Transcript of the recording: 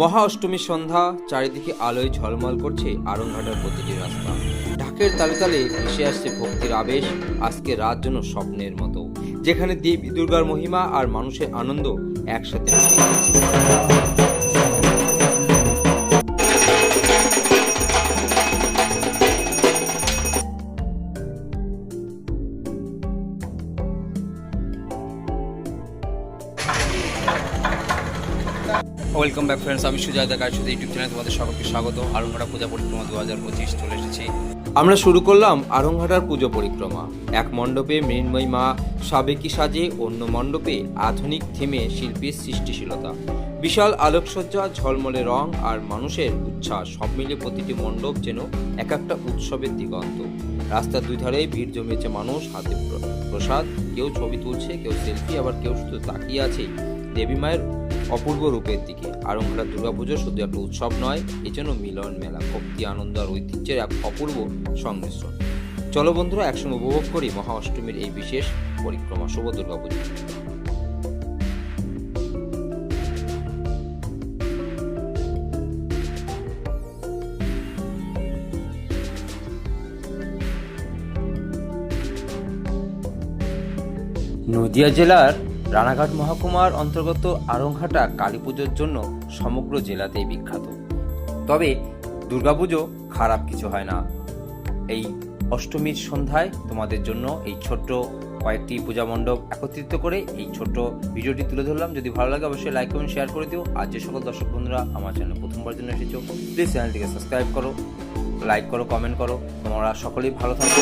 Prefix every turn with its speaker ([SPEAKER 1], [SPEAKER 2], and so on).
[SPEAKER 1] মহা অষ্টমীর সন্ধ্যা, চারিদিকে আলোয় ঝলমল করছে আরংঘাটার প্রতিটি রাস্তা ঢাকের তালে তালে ভেসে আসছে ভক্তির আবেশ, আজকে রাত যেন স্বপ্নের মতো যেখানে দেবী দুর্গার মহিমা আর মানুষের আনন্দ একসাথে।
[SPEAKER 2] ওয়েলকাম ব্যাক ফ্রেন্ডস আমি সুজয় দেখা শুধু ইউটিউব চ্যানেলে তোমাদের সকলকে স্বাগত। আরংঘাটা পূজা পরিক্রমা দু হাজার পঁচিশ চলে এসেছি।
[SPEAKER 1] আমরা শুরু করলাম আরংঘাটার পুজো পরিক্রমা। এক মণ্ডপে মৃন্ময়ী মা সাবেকি সাজে, অন্য মণ্ডপে আধুনিক থিমে শিল্পীর সৃষ্টিশীলতা। বিশাল আলোকসজ্জা, ঝলমলে রং আর মানুষের উচ্ছ্বাস, সব মিলে প্রতিটি মণ্ডপ যেন এক একটা উৎসবের দিগন্ত। রাস্তার দুই ধারে ভিড় জমিয়েছে মানুষ, হাতে প্র- প্রসাদ, কেউ ছবি তুলছে, কেউ সেলফি, আবার কেউ শুধু তাকিয়ে আছে দেবী মায়ের অপূর্ব রূপের দিকে। আরংঘাটা দুর্গাপুজো শুধু একটা উৎসব নয় এজন্য মিলন মেলা, ভক্তি, আনন্দ আর ঐতিহ্যের এক অপূর্ব সংমিশ্রণ। চলো বন্ধুরা, একসঙ্গে উপভোগ করি মহা অষ্টমীর এই বিশেষ পরিক্রমা, শুভ দুর্গাপুজো। নদিয়া জেলার রানাঘাট মহকুমার অন্তর্গত আরংঘাটা কালী পুজোর জন্য সমগ্র জেলাতেই বিখ্যাত। তবে দুর্গাপুজো খারাপ কিছু হয় না। এই অষ্টমীর সন্ধ্যায় তোমাদের জন্য এই ছোট্ট কয়েকটি পূজা মণ্ডপ একত্রিত করে এই ছোট্ট ভিডিওটি তুলে ধরলাম। যদি ভালো লাগে, অবশ্যই লাইক এবং শেয়ার করে দিও। আর যে সকল দর্শক বন্ধুরা আমার চ্যানেল প্রথমবার জন্য এসেছ প্লিজ চ্যানেলটিকে সাবস্ক্রাইব করো লাইক করো কমেন্ট করো। তোমরা সকলেই ভালো থাকো।